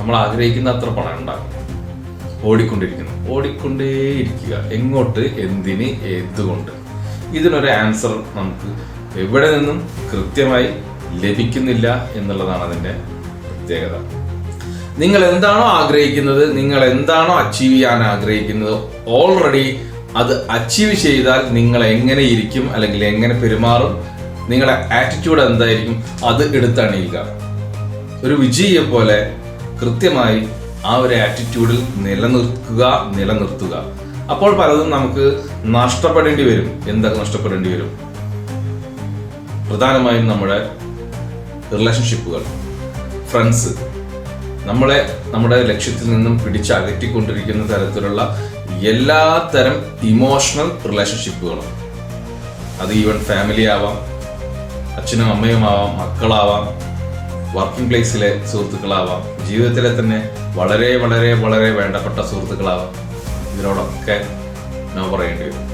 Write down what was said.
നമ്മൾ ആഗ്രഹിക്കുന്ന അത്ര പണം ഉണ്ടാകും ഓടിക്കൊണ്ടിരിക്കുന്നു. ഓടിക്കൊണ്ടേയിരിക്കുക. എങ്ങോട്ട് എന്തിന് എന്തുകൊണ്ട് ഇതിനൊരു ആൻസർ നമുക്ക് എവിടെ നിന്നും കൃത്യമായി ലഭിക്കുന്നില്ല എന്നുള്ളതാണ് അതിന്റെ പ്രത്യേകത. നിങ്ങൾ എന്താണോ ആഗ്രഹിക്കുന്നത് നിങ്ങൾ എന്താണോ അച്ചീവ് ചെയ്യാൻ ആഗ്രഹിക്കുന്നത് ഓൾറെഡി അത് അച്ചീവ് ചെയ്താൽ നിങ്ങൾ എങ്ങനെ ഇരിക്കും അല്ലെങ്കിൽ എങ്ങനെ പെരുമാറും നിങ്ങളുടെ ആറ്റിറ്റ്യൂഡ് എന്തായിരിക്കും അത് എടുത്തണിയുക. ഒരു വിജയിയെ പോലെ കൃത്യമായി ആ ഒരു ആറ്റിറ്റ്യൂഡിൽ നിലനിർത്തുക നിലനിർത്തുക. അപ്പോൾ പലതും നമുക്ക് നഷ്ടപ്പെടേണ്ടി വരും. എന്തൊക്കെ നഷ്ടപ്പെടേണ്ടി വരും? പ്രധാനമായും നമ്മുടെ റിലേഷൻഷിപ്പുകൾ ഫ്രണ്ട്സ് നമ്മളെ നമ്മുടെ ലക്ഷ്യത്തിൽ നിന്നും പിടിച്ചകറ്റിക്കൊണ്ടിരിക്കുന്ന തരത്തിലുള്ള എല്ലാ തരം ഇമോഷണൽ റിലേഷൻഷിപ്പുകളും അത് ഈവൻ ഫാമിലി ആവാം അച്ഛനും അമ്മയും ആവാം മക്കളാവാം വർക്കിംഗ് പ്ലേസിലെ സുഹൃത്തുക്കളാവാം. ജീവിതത്തിലെ തന്നെ വളരെ വളരെ വളരെ വേണ്ടപ്പെട്ട സുഹൃത്തുക്കളാവാം. ഇതിനോടൊക്കെ നോ പറയേണ്ടി വരും.